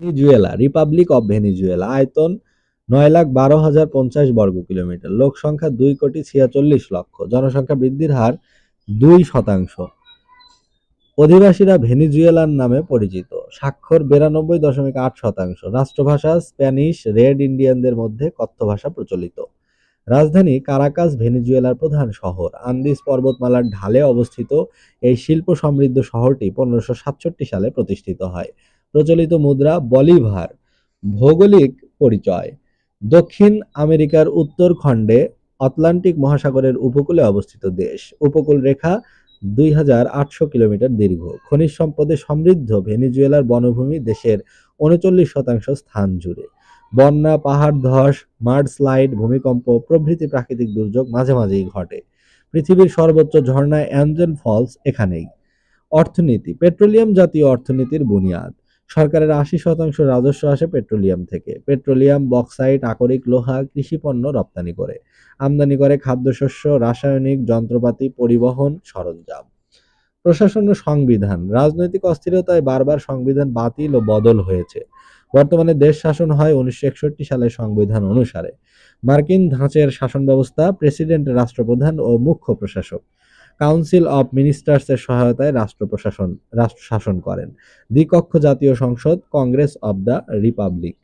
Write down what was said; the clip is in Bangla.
ভেনিজুয়েলা, রিপাবলিক অব ভেনিজুয়েলা, আয়তন নয় লাখ বারো হাজার পঞ্চাশ বর্গ কিলোমিটার। লোক সংখ্যা দুই কোটি ছিয়াচল্লিশ লক্ষ। জনসংখ্যা বৃদ্ধির হার দুই শতাংশ। অধিবাসীরা ভেনিজুয়েলার নামে পরিচিত। স্বাক্ষর বিরানব্বই দশমিক আট শতাংশ। রাষ্ট্রভাষা স্প্যানিশ, রেড ইন্ডিয়ানদের মধ্যে কথ্য ভাষা প্রচলিত। রাজধানী কারাকাস, ভেনিজুয়েলার প্রধান শহর। আন্দিস পর্বতমালার ঢালে অবস্থিত এই শিল্প সমৃদ্ধ শহরটি পনেরোশো সাতষট্টি সালে প্রতিষ্ঠিত হয়। প্রচলিত মুদ্রা বলিভার, ভৌগোলিক পরিচয়। দক্ষিণ আমেরিকার উত্তর খণ্ডে আটলান্টিক মহাসাগরের উপকূলে অবস্থিত দেশ। উপকূল রেখা দুই হাজার আটশো কিলোমিটার দীর্ঘ। খনিজ সম্পদে সমৃদ্ধ ভেনিজুয়েলার বনভূমি দেশের উনচল্লিশ শতাংশ স্থান জুড়ে। বন্যা, পাহাড় ধস, মার্ডস্লাইড, ভূমিকম্প প্রভৃতি প্রাকৃতিক দুর্যোগ মাঝে মাঝেই ঘটে। পৃথিবীর সর্বোচ্চ ঝর্ণা অ্যাঞ্জেল ফলস এখানেই। অর্থনীতি, পেট্রোলিয়াম জাতীয় অর্থনীতির বুনিয়াদ। সরকারের আশি শতাংশ রাজস্ব আসে পেট্রোলিয়াম থেকে। পেট্রোলিয়াম, বক্সাইট, আকরিক, লোহা, কৃষি পণ্য রপ্তানি করে। আমদানি করে খাদ্যশস্য, রাসায়নিক যন্ত্রপাতি, পরিবহন, সরঞ্জাম। প্রশাসন ও সংবিধান। রাজনৈতিক অস্থিরতায় বারবার সংবিধান বাতিল ও বদল হয়েছে। বর্তমানে দেশ শাসন হয় উনিশশো একষট্টি সালের সংবিধান অনুসারে। মার্কিন ধাঁচের শাসন ব্যবস্থা, প্রেসিডেন্ট, রাষ্ট্রপ্রধান ও মুখ্য প্রশাসক। কাউন্সিল অব মিনিস্টার্সের সহায়তায় রাষ্ট্র প্রশাসন, রাষ্ট্র শাসন করেন। দ্বিকক্ষ জাতীয় সংসদ কংগ্রেস অব দ্য রিপাবলিক